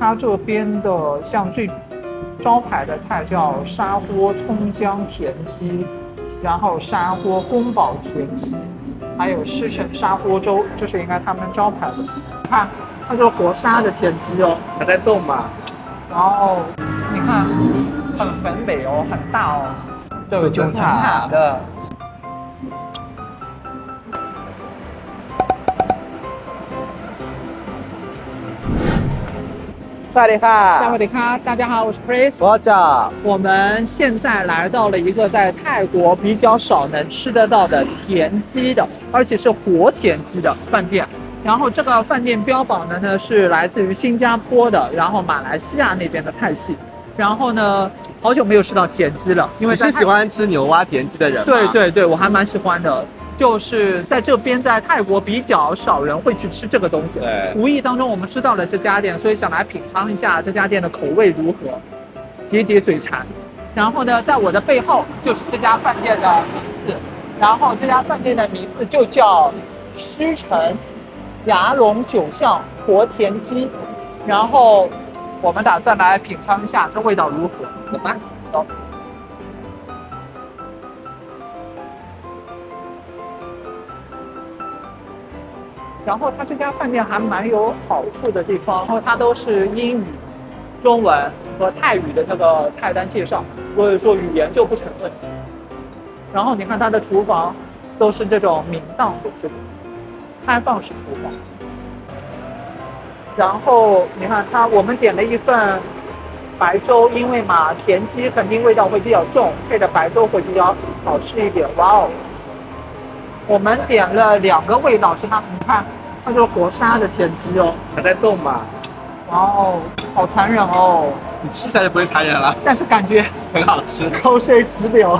它这边的像最招牌的菜叫砂锅葱姜田鸡，然后砂锅宫保田鸡，还有狮城砂锅粥，这是应该他们招牌的。你看，它是活杀的田鸡哦，还在动嘛？然后你看很肥美哦，很大哦，都有九层塔的。萨利卡，萨瓦迪卡，大家好，我是 Chris。我叫我们现在来到了一个在泰国比较少能吃得到的田鸡的，而且是活田鸡的饭店。然后这个饭店标榜的呢是来自于新加坡的，然后马来西亚那边的菜系。然后呢，好久没有吃到田鸡了，因为你是喜欢吃牛蛙田鸡的人吗？对对对，我还蛮喜欢的。就是在这边，在泰国比较少人会去吃这个东西。对无意当中我们知道了这家店，所以想来品尝一下这家店的口味如何，解解嘴馋。然后呢，在我的背后就是这家饭店的名字，然后这家饭店的名字就叫狮城牙龙九巷活田鸡。然后我们打算来品尝一下这味道如何，走吧，走。然后它这家饭店还蛮有好处的地方，然后它都是英语、中文和泰语的那个菜单介绍，所以说语言就不成问题。然后你看它的厨房都是这种明档的这种开放式厨房。然后你看它，我们点了一份白粥，因为嘛田鸡肯定味道会比较重，配的白粥会比较好吃一点。哇哦！我们点了两个味道，是它，你看，它就是活杀的田鸡哦。还在动嘛？哇哦，好残忍哦！你吃起来就不会残忍了，但是感觉很好吃。口水直流。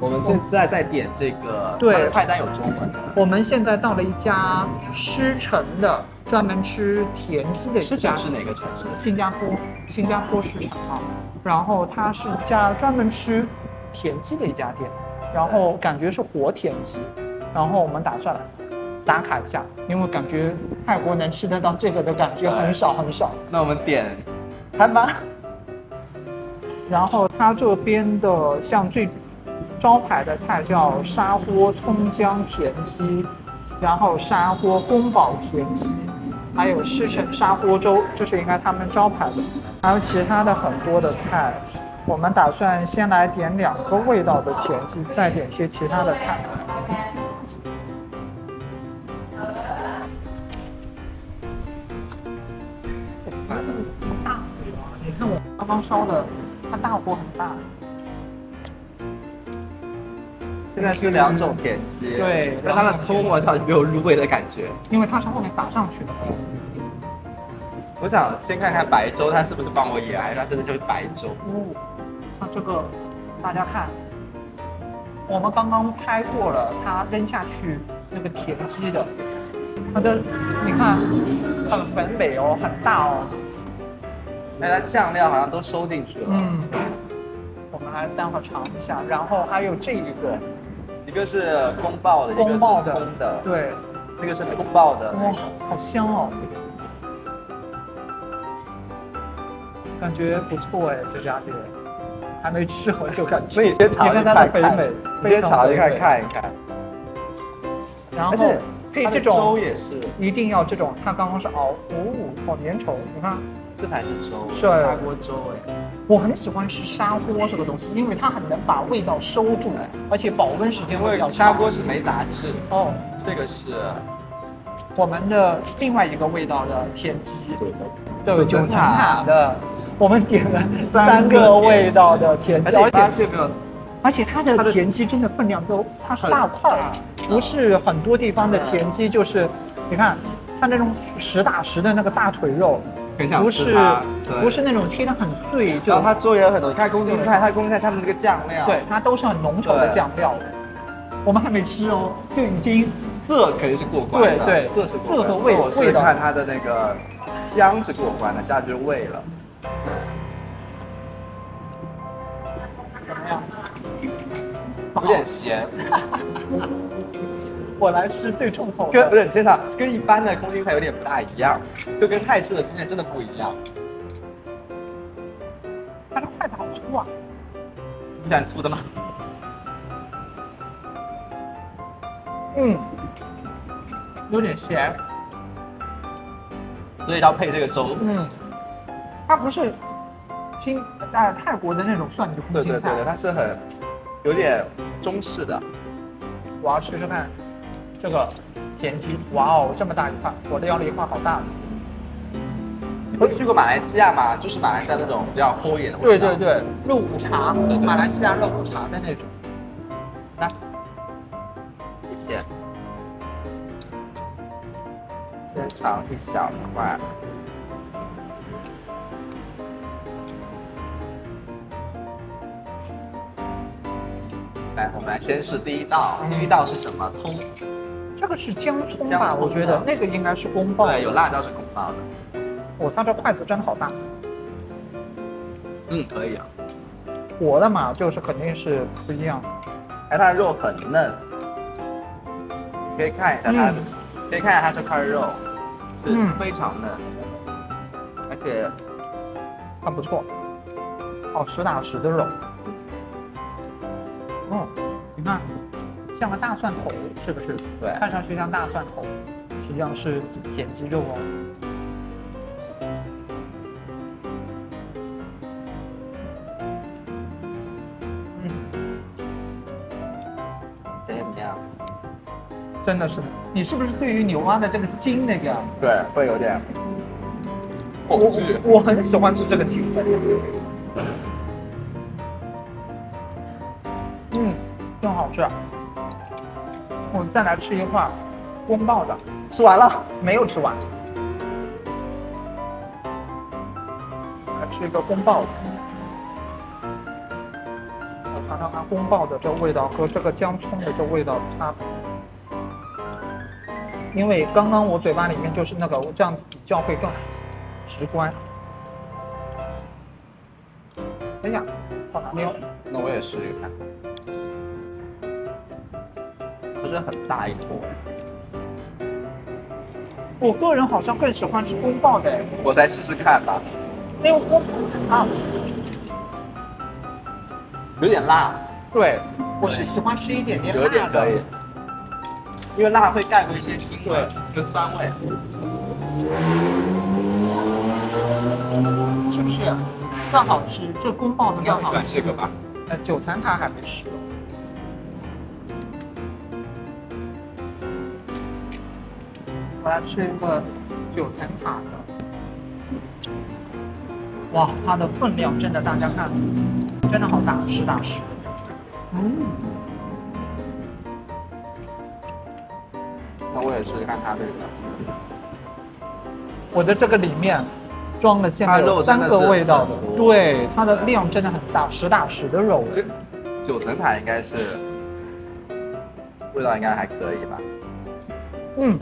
我们现在在点这个，对菜单有中文的。我们现在到了一家狮城的，专门吃田鸡的一家狮城是哪个城市？新加坡，新加坡市场啊。然后它是一家专门吃田鸡的一家店，然后感觉是活田鸡，然后我们打算打卡一下，因为感觉泰国能吃得到这个的感觉很少很少。那我们点餐吧。然后它这边的像最招牌的菜叫砂锅葱姜田鸡，然后砂锅宫保田鸡，还有狮城砂锅粥，这是应该他们招牌的。还有其他的很多的菜，我们打算先来点两个味道的田鸡，再点些其他的菜。大火，你看我刚刚烧的，它大火很大。现在是两种田鸡，对那它的葱我好像没有入味的感觉。因为它是后面撒上去的。我想先看看白粥，它是不是帮我也来？那这次就是白粥。哦，它这个大家看，我们刚刚拍过了，它扔下去那个田鸡的，它的你看很肥美哦，很大哦。哎，它酱料好像都收进去了。嗯，我们来待会儿尝一下，然后还有这一个一个是宫爆的，一个是葱的，对，那个是宫爆的。哇，好香哦，感觉不错哎，这家店还没吃我就感觉，所以先尝一你看它的看看肥美，先尝一看看一看。然后配这种粥也是，一定要这种，它刚刚是熬，哦，好粘稠，你看，这才是。粥，是。砂锅粥哎。我很喜欢吃砂锅这个东西，因为它很能把味道收住，而且保温时间会比较长。砂锅是没杂质，哦，这个是我们的另外一个味道的田鸡，对的九九层层塔塔的，我们点了三个味道的田鸡，而且没有，而且它的田鸡真的分量都，它是大块儿，不是很多地方的田鸡就是，你看它那种实打实的那个大腿肉，很想不是吃它。对。不是那种切的很碎，就然后它做也有很多，你看宫心菜，它宫心菜下面那个酱料，对，它都是很浓稠的酱料。我们还没吃哦，就已经色肯定是过关的，对对色是过关的色和味那我看它的那个香是过关的，下就是味了。怎么样？有点咸，我来吃最重口跟不的。是先生，跟一般的空心菜有点不大一样，就跟泰式的空心菜真的不一样。它的筷子好粗啊！你喜欢粗的吗？嗯，有点咸。所以要配这个粥。嗯，它不是新呃泰国的那种蒜泥空心菜。对对对对，它是很有点中式的。我要试试看这个田鸡。哇哦，这么大一块，我的要了一块好大的。你会去过马来西亚吗？就是马来西亚那种比较齁一点的味道。对对对，肉骨茶，对对马来西亚肉骨茶的那种。来，谢谢。先尝一小块。来，我们来先试第一道。嗯第一道是什么？葱。这个是姜葱吧？葱我觉得那个应该是宫爆。对，有辣椒是公爆的。哦，它这筷子真的好大。嗯，可以啊。活的嘛，就是肯定是不一样。哎，它的肉很嫩，可以看一下它的，嗯可以看一下它这块肉，是嗯非常嫩，而且还不错，哦，实打实的肉。哦，你看，像个大蒜头，是不是？对看上去像大蒜头，实际上是田鸡肉哦。真的是的。你是不是对于牛蛙的这个筋那个，对，会有点我恐惧。我很喜欢吃这个筋。嗯，真好吃。我们再来吃一块宫爆的，吃完了，没有吃完。来吃一个宫爆的，我尝尝它宫爆的这味道和这个姜葱的这味道的差别。因为刚刚我嘴巴里面就是那个，我这样子比较会更直观。哎呀，好难没有。那我也试试看。不是很大一坨，我个人好像更喜欢吃宫爆的，我再试试看吧。没有宫啊，有点辣，对，我是喜欢吃一点点有点辣的。可以，因为辣会盖过一些腥味跟酸味。是不是算好吃？这宫爆的应该会喜更好吃。欢这个吧？呃，九层塔还没吃。我来吃一个九层塔的。哇，它的分量真的，大家看，真的好大，实打实。嗯，我也试试看它这个。我的这个里面装了现在有三个味道的对，它的量真的很大，实打实的肉。这九层塔应该是味道应该还可以吧？嗯，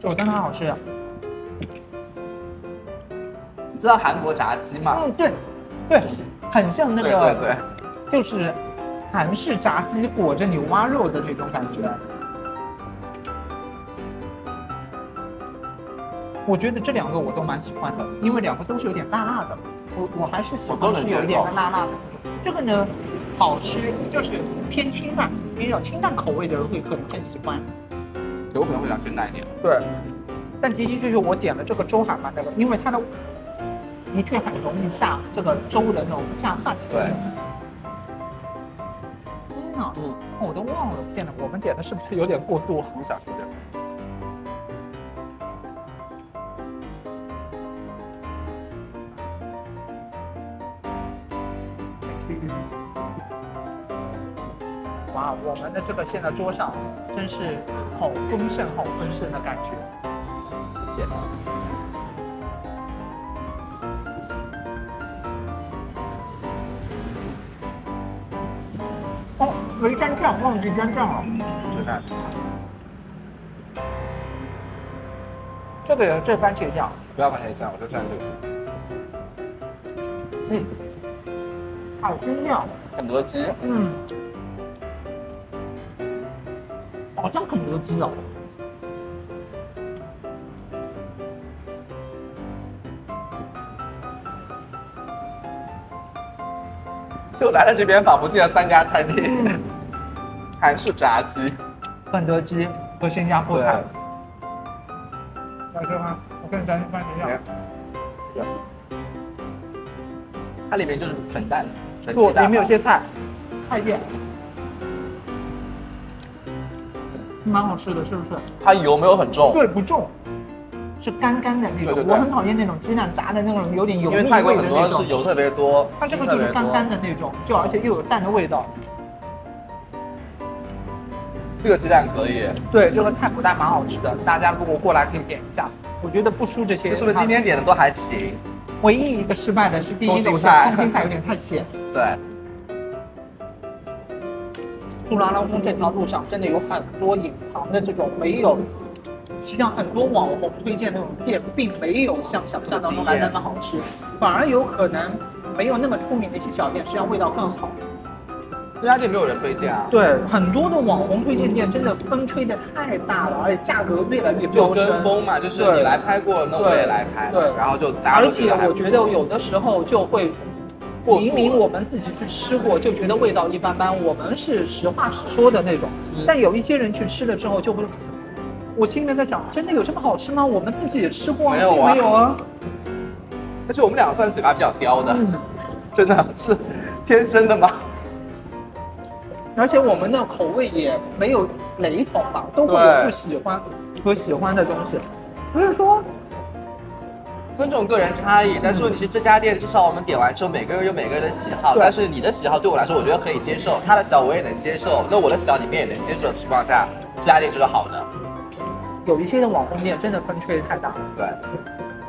九层塔好吃。你知道韩国炸鸡吗？嗯，对，对，很像那对个，对对，就是韩式炸鸡裹着牛蛙肉的那种感觉。我觉得这两个我都蛮喜欢的，因为两个都是有点辣辣的。我我还是喜欢吃有一点辣辣的。这个呢，好吃，就是偏清淡，比较清淡口味的人会可能更喜欢。有可能会想去淡一点。对，但的的确确我点了这个粥还蛮那个，因为它的的确很容易下这个粥的那种下饭对，鸡呢，嗯，我都忘了，天哪，我们点的是不是有点过多？我想说点？哇，我们的这个现在桌上真是好丰盛，好丰盛的感觉。谢谢。哦，没蘸酱，忘记蘸酱了。试试看。这个也是番茄酱，不要番茄酱，我就蘸这个。嗯，好清亮。很多鸡，嗯，好像肯德基哦。就来了这边，仿佛进了三家餐厅，韩式炸鸡，肯德基和新加坡对菜。来吃吗，我跟你讲饭一样。它里面就是纯蛋，纯不，里面有些菜，菜叶，蛮好吃的，是不是？它油没有很重，对，不重，是干干的那种。对对对我很讨厌那种鸡蛋炸的那种有点油因为腻味泰国很多的那种。是油特别多，它这个就是干干的。的那种，就而且又有蛋的味道。这个鸡蛋可以，对，这个菜脯蛋蛮好吃的，大家如果过来可以点一下。我觉得不输这些。是不是今天点的都还行？唯一一个失败的是第一个，空心菜得空心菜有点太咸。对，出拉拉宫这条路上真的有很多隐藏的这种没有，实际上很多网红推荐那种店，并没有像想象当中来的那么好吃，反而有可能没有那么出名的一些小店，实际上味道更好。这家店没有人推荐啊，对，很多的网红推荐店真的风吹的太大了，而且价格越来越就飙升。跟风嘛，就是对你来拍过，那我也来拍，对然后就大家而且我觉得错有的时候就会，明明我们自己去吃过，就觉得味道一般般，我们是实话实说的那种。嗯但有一些人去吃了之后就会，我心里面在想，真的有这么好吃吗？我们自己也吃过啊，没有啊并没有啊。而且我们两个算嘴巴比较刁的，嗯，真的是天生的吗？而且我们的口味也没有雷同吧，都会有不喜欢和喜欢的东西。不是说尊重个人差异，但是问题是这家店至少我们点完之后，每个人有每个人的喜好，但是你的喜好对我来说，我觉得可以接受，他的喜好我也能接受，那我的喜好你们也能接受的情况下，这家店就是好的，有一些的网红店真的风吹得太大，对。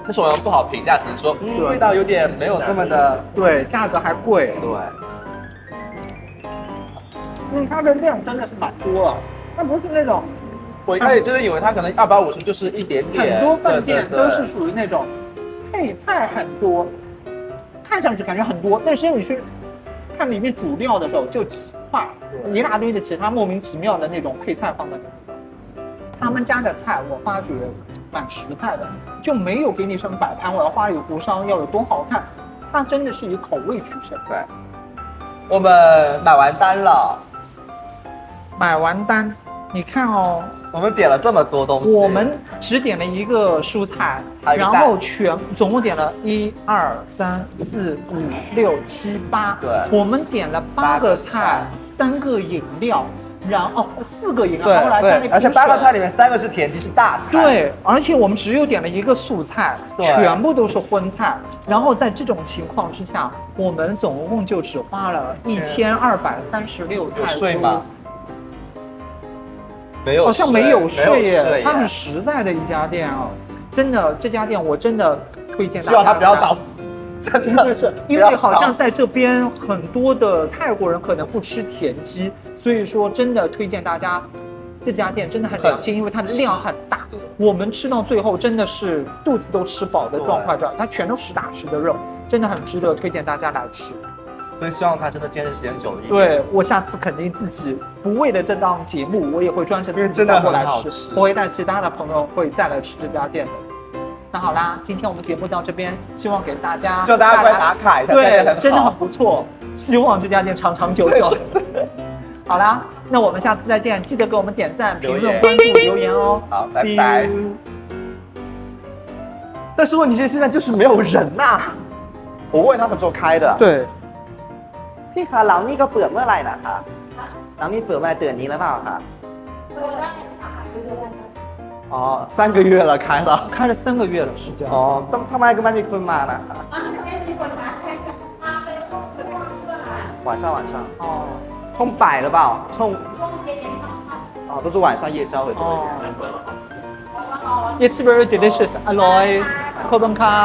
但是我们不好评价，只能说，嗯，味道有点没有这么的，对，价格还贵。对。嗯，它的量真的是蛮多啊，它不是那种我一开始真的以为它可能二百五十就是一点点，很多饭店都是属于那种配菜很多，看上去感觉很多，但是你去看里面主料的时候就几块，一大堆的其他莫名其妙的那种配菜放在那里。他们家的菜我发觉蛮实在的，就没有给你什么摆盘，我要花里胡哨，要有多好看，它真的是以口味取胜。对。我们买完单了，买完单，你看哦，我们点了这么多东西，我们只点了一个蔬菜，然后全总共点了一二三四五六七八，对。我们点了八八个个菜，三个饮料，然后哦四个饮料，对后来加了一对，而且八个菜里面三个是甜鸡，是大菜，对，而且我们只有点了一个素菜，对。全部都是荤菜。然后在这种情况之下，我们总共就只花了一千。二百三十六有泰铢。税吗？没有，好像没有税耶，税它很实在的一家店啊，真的这家店我真的推荐大家。希望他不要倒，真真的是，因为好像在在这边很多的泰国人可能不吃田鸡，所以说真的推荐大家，这家店真的很良心，因为它的量很大。我们吃到最后真的是肚子都吃饱的状况这，它全都实打实的肉，真的很值得推荐大家来吃。所以希望他真的坚持时间久一点。对我下次肯定自己不为了这档节目，我也会专程自己因为真的再过来吃很好吃，我会带其他的朋友会再来吃这家店的。那好啦，今天我们节目到这边，希望给大家希望大家过来打卡一下，对，真的很。不错，希望这家店长长久久。好啦，那我们下次再见，记得给我们点赞、评论、关注、留言哦。好拜拜但是问题是现在就是没有人呐、我问他什么时候开的，对， พี่คะเรานี่ก็เปิดเมื่อไหร่นะคะเรานี่เปิดมาเดือนนี้แล้วเปล่าคะ 哦，三个月了开了。开了三个月了，是这样。哦，ทำทำไมก็ไม่มีคนมาล่ะคะ晚上晚上哦冲百了吧？冲哦，都是晚上夜宵会多一点。哦，It's very delicious，อร่อยขอบคุณค่ะ